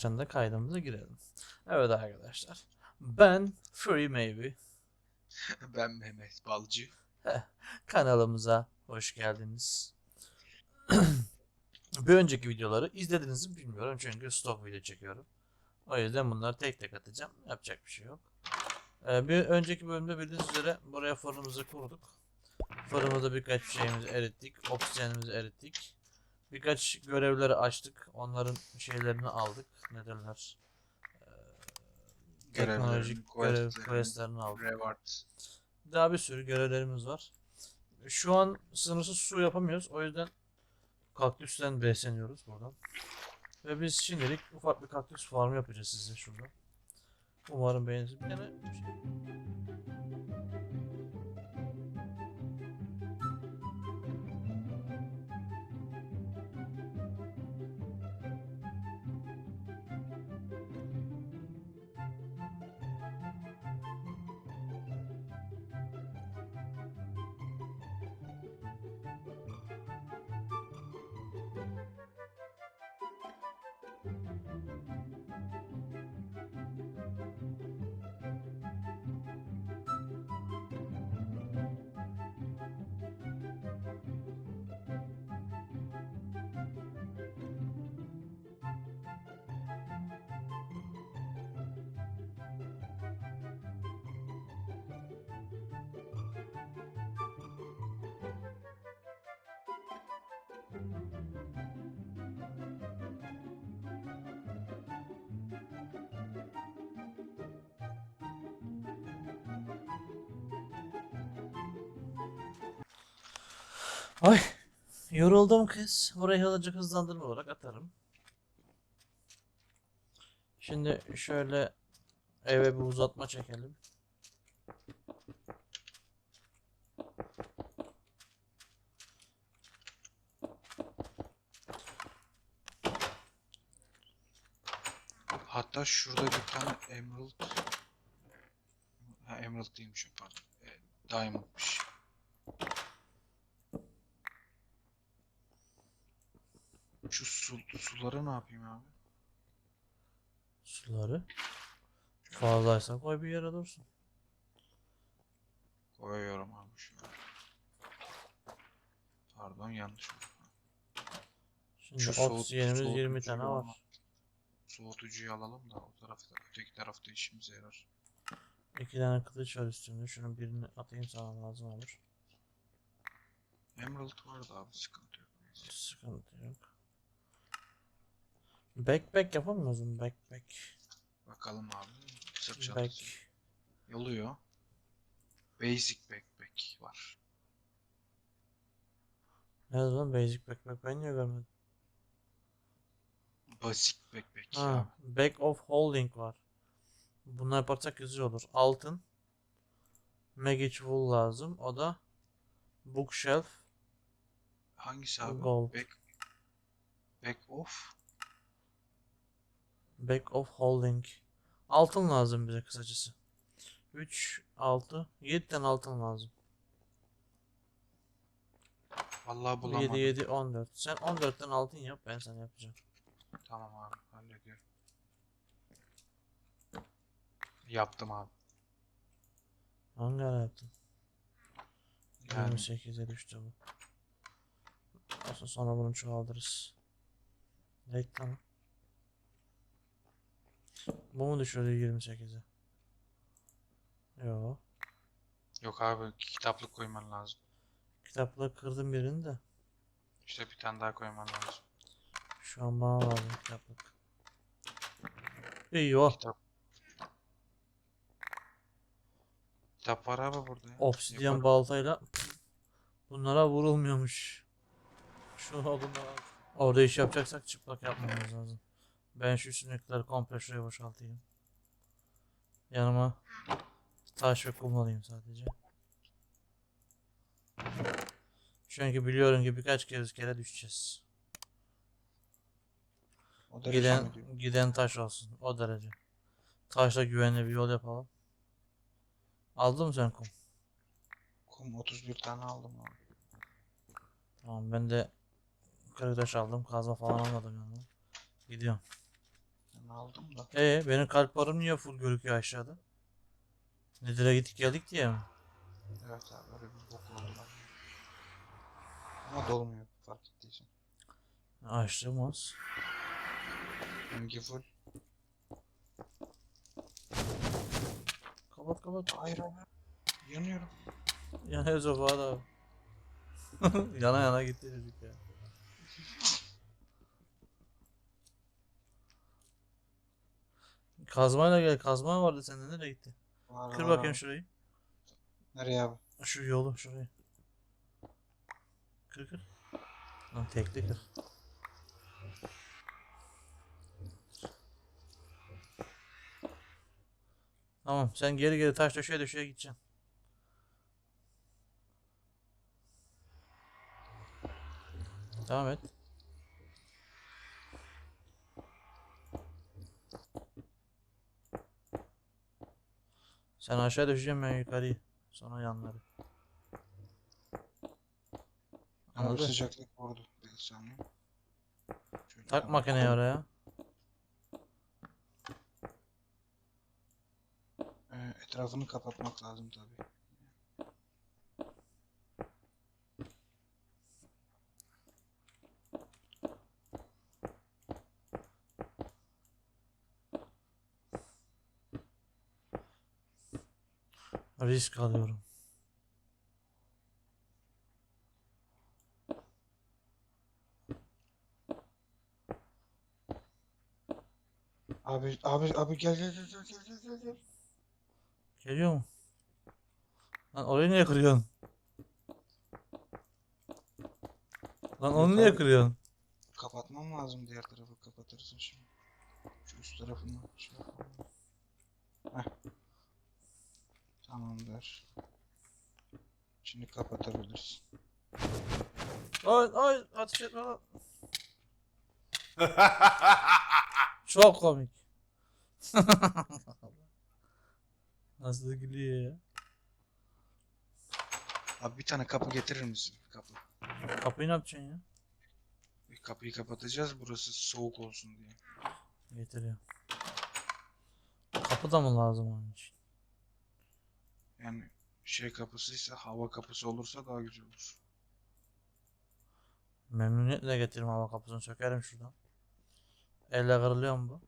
Yavaştan da kaydımıza girelim. Evet arkadaşlar. Ben Free Maybe. Ben Mehmet Balcı. Kanalımıza hoş geldiniz. bir önceki videoları izlediniz mi bilmiyorum çünkü stok video çekiyorum. O yüzden bunları tek tek atacağım. Yapacak bir şey yok. Ee, bir önceki bölümde bildiğiniz üzere buraya fırınımızı kurduk. Fırınımızda birkaç şeyimizi erittik. Oksijenimizi erittik. Birkaç görevleri açtık. Onların şeylerini aldık. Ne derler? Ee, teknolojik görev questlerini, aldık. Reward. Daha bir sürü görevlerimiz var. Şu an sınırsız su yapamıyoruz. O yüzden kaktüsten besleniyoruz buradan. Ve biz şimdilik ufak bir kaktüs farmı yapacağız size şurada. Umarım beğenirsiniz. Bir tane şey- Ay yoruldum kız. Burayı hızlıca hızlandırma olarak atarım. Şimdi şöyle eve bir uzatma çekelim. Hatta şurada bir tane Emerald. Ha Emerald değilmiş pardon. E, Diamond'mış. Şu su, suları ne yapayım abi? Suları. Fazlaysa koy bir yere dursun. Koyuyorum abi şu an. Pardon yanlış oldu. Şimdi Şu soğut- oksijenimiz 20 soğutucuyu tane var. Soğutucuyu alalım da o tarafta, öteki tarafta işimize yarar. İki tane kılıç var üstünde. Şunun birini atayım sana lazım olur. Emerald vardı abi sıkıntı yok. Sıkıntı yok. Backpack yapamıyoruz mu? Backpack. Bakalım abi. Sırt. Back. Yoluyor. Basic backpack var. Ne zaman basic backpack ben niye görmedim? Basic backpack Ha, abi. back of holding var. Bunlar yaparsak güzel olur. Altın. Magic wool lazım. O da bookshelf. Hangisi abi? Gold. Back, back off. Back of holding. Altın lazım bize kısacası. 3, 6, 7 tane altın lazım. Vallahi bulamadım. 7, 7, 14. Sen 14 tane altın yap ben sana yapacağım. Tamam abi hallediyorum. Yaptım abi. Hangi ara yaptın? Yani 28'e düştü bu. Aslında sonra bunu çoğaldırırız. Reklam. Bu mu düşürdü 28'e? Yo. yok abi kitaplık koyman lazım. Kitapla kırdım birini de. İşte bir tane daha koyman lazım. Şu an bana lazım kitaplık. Eyvah. Kitap. Kitap var abi burada ya. Obsidiyen Yaparım. baltayla bunlara vurulmuyormuş. Şu bunlara. Orada iş yapacaksak çıplak yapmamız lazım. Ben şu sinekleri komple şuraya boşaltayım. Yanıma taş ve kum alayım sadece. Çünkü biliyorum ki birkaç kez kere düşeceğiz. O Giden giden taş olsun o derece. Taşla güvenli bir yol yapalım. Aldın mı sen kum? Kum 31 tane aldım abi. Tamam ben de kırık taş aldım. Kazma falan almadım yanıma. Gidiyorum. Onu aldım da. Ee benim kalp barım niye full gözüküyor aşağıda? Nedir'e gittik geldik diye mi? Evet abi öyle bir bok oldu. Ama dolmuyor fark ettiysen. Açtım az. Benimki full. Kapat kapat. Hayır abi. Yanıyorum. Yanıyoruz o abi. yana yana gitti dedik ya. Kazmayla gel. Kazma vardı sende. Nereye gitti? Var, Kır var bakayım şurayı. Nereye abi? Şu yolu şurayı. Kır kır. Lan tekli kır. Tamam sen geri geri taş döşeye döşeye gideceksin. Devam et. Sen aşağı düşeceğim ben yukarıyı. Sonra yanları. Anladın? sıcaklık vurdu. Şöyle Tak abi, makineyi oraya. Ee, etrafını kapatmak lazım tabii. Risk alıyorum. Abi abi abi gel gel gel gel gel gel gel. Geliyor mu? Lan orayı niye kırıyorsun? Lan onu niye kırıyorsun? Kapatmam lazım diğer tarafı kapatırsın şimdi. Şu üst tarafını şey yapalım. Heh. Tamamdır. Şimdi kapatabiliriz. Ay ay ateş etme lan. Çok komik. Nasıl gülüyor ya? Abi bir tane kapı getirir misin? Kapı. Kapıyı ne yapacaksın ya? Bir Kapıyı kapatacağız. Burası soğuk olsun diye. Getiriyor. Kapı da mı lazım onun için? Yani şey kapısıysa hava kapısı olursa daha güzel olur. Memnuniyetle getiririm hava kapısını sökerim şuradan. Elle kırılıyor mu bu?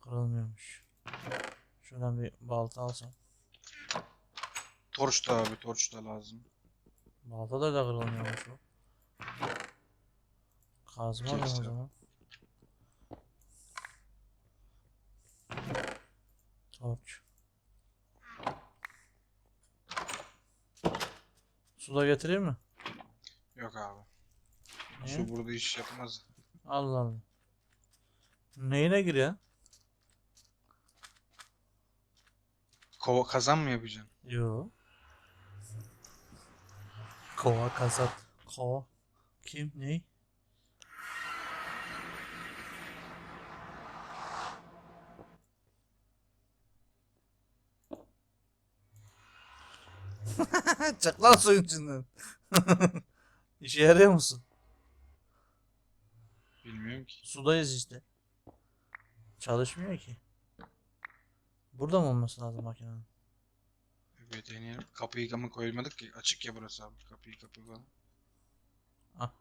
Kırılmıyormuş. Şuradan bir balta alsam. Torç da abi torç da lazım. Balta da da kırılmıyormuş bu. Kazma alayım o zaman. Torç. Su da getireyim mi? Yok abi. Niye? Su burada iş yapmaz. Allah Allah. Neyine giriyor? Kova kazan mı yapacaksın? Yo. Kova kasap. Kova. Kim? Ney? Çık lan suyun içinden. İşe yarıyor musun? Bilmiyorum ki. Sudayız işte. Çalışmıyor ki. Burada mı olması lazım makinenin? Bir deneyelim. Kapıyı ama koymadık ki. Açık ya burası abi. Kapıyı kapı falan. Ah.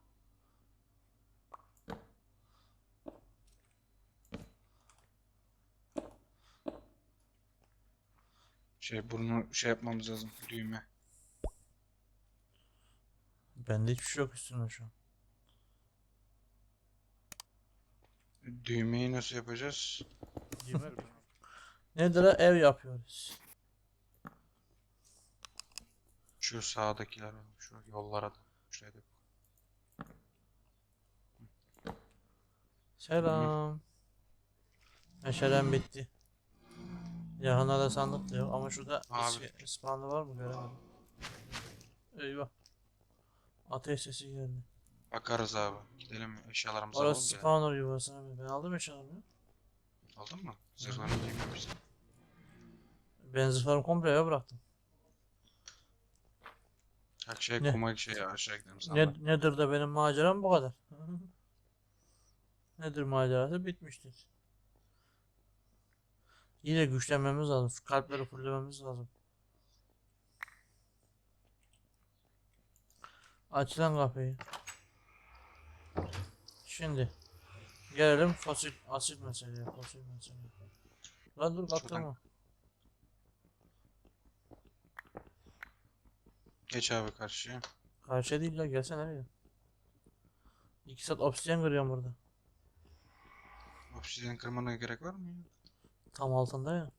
Şey bunu şey yapmamız lazım. Düğme. Bende hiçbir şey yok üstünde şu an. Düğmeyi nasıl yapacağız? Nedir ha? Ev yapıyoruz. Şu sağdakiler, şu yollara da. Şuraya da. Selam. Meşalem bitti. Yakında da sandık da yok ama şurada Abi. is- ispanlı var mı göremedim. Eyvah. Ateş sesi geldi. Bakarız abi. Gidelim eşyalarımızı Orası alalım. gelelim. spawner yuvasına ben aldım eşyalarımı. Aldın mı? Zırhlarını giymemişsin. Ben zırhlarımı komple eve bıraktım. Her şey Ne? kuma şey aşağı gidelim Ne, sana. nedir de benim maceram bu kadar. nedir macerası bitmiştir. İyice güçlenmemiz lazım. Şu kalpleri fullememiz lazım. Aç lan kapıyı. Şimdi gelelim fosil asit meseleye. Fosil meseleye. Lan dur kaptırma. Geç abi karşıya. Karşıya değil la gelsene nereye? 2 saat obsidiyen kırıyorum burada. Obsidian kırmana gerek var mı ya? Tam altında ya.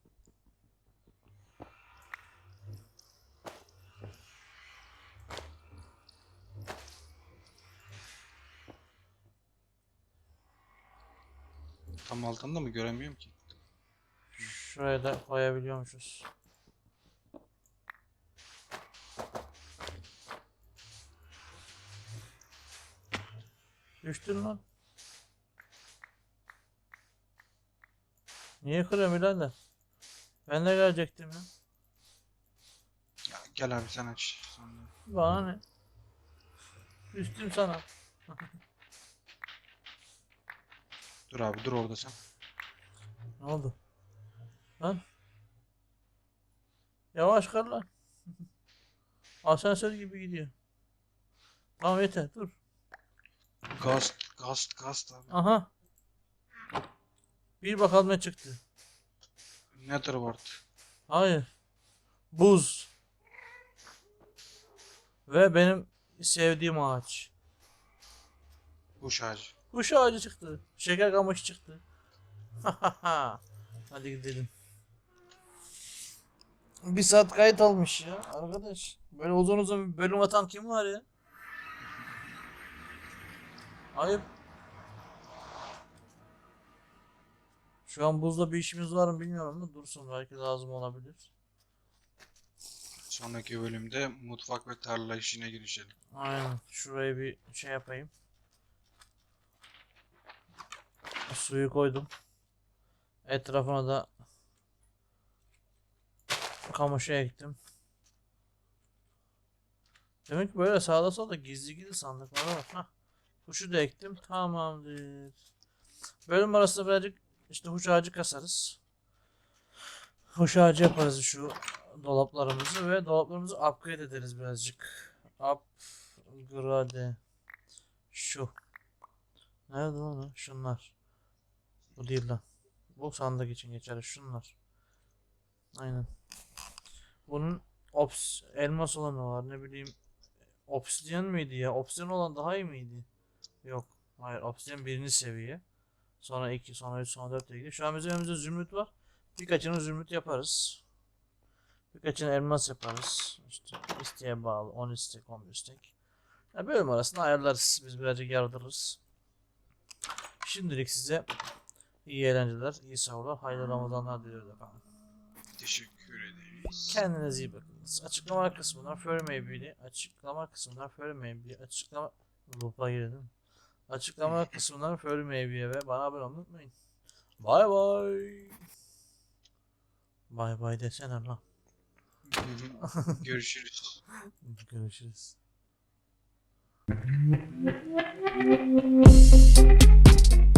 Tam altında mı göremiyorum ki. Şuraya da koyabiliyormuşuz. Düştün lan. Niye kırıyorum birader? Ben de gelecektim ya. Ya gel abi sen aç. Sonra. Bana ne? Düştüm sana. Dur abi dur orada sen. Ne oldu? Lan? Yavaş kır lan. Asansör gibi gidiyor. Tamam yeter dur. Gast, gast, gast abi. Aha. Bir bakalım ne çıktı. Netherward. Hayır. Buz. Ve benim sevdiğim ağaç. Kuş ağacı. Kuş ağacı çıktı. Şeker kamışı çıktı. Hadi gidelim. Bir saat kayıt almış ya arkadaş. Böyle uzun uzun bir bölüm atan kim var ya? Ayıp. Şu an buzla bir işimiz var mı bilmiyorum ama dursun belki lazım olabilir. Sonraki bölümde mutfak ve tarla işine girişelim. Aynen. Şuraya bir şey yapayım. Suyu koydum. Etrafına da kamışı ektim. Demek ki böyle sağda solda gizli gizli sandıklar var. Hah. Kuşu da ektim. Tamamdır. Bölüm arasında birazcık işte huş ağacı kasarız. Huş ağacı yaparız şu dolaplarımızı ve dolaplarımızı upgrade ederiz birazcık. Upgrade. Şu. Nerede lan? Şunlar. Bu değil lan. Bu sandık için geçer. Şunlar. Aynen. Bunun ops elmas olanı var. Ne bileyim. Obsidian mıydı ya? Obsidian olan daha iyi miydi? Yok. Hayır. Obsidian birinci seviye. Sonra 2, sonra 3, sonra 4 diye. Şu an bizim elimizde zümrüt var. Birkaçını zümrüt yaparız. Birkaçını elmas yaparız. İşte isteğe bağlı. 10 istek, 11 istek. Ya bölüm arasında ayarlarız. Biz birazcık yardırırız. Şimdilik size iyi eğlenceler, iyi sahurlar, hayırlı Ramazanlar diliyorum efendim. Teşekkür ederiz. Kendinize iyi bakınız. Açıklama kısmından Furry açıklama kısmından Furry açıklama Loop'a girdim. Açıklama kısmından Furry ve bana abone olmayı unutmayın. Bay bay. Bay bay desene lan. Görüşürüz. Görüşürüz.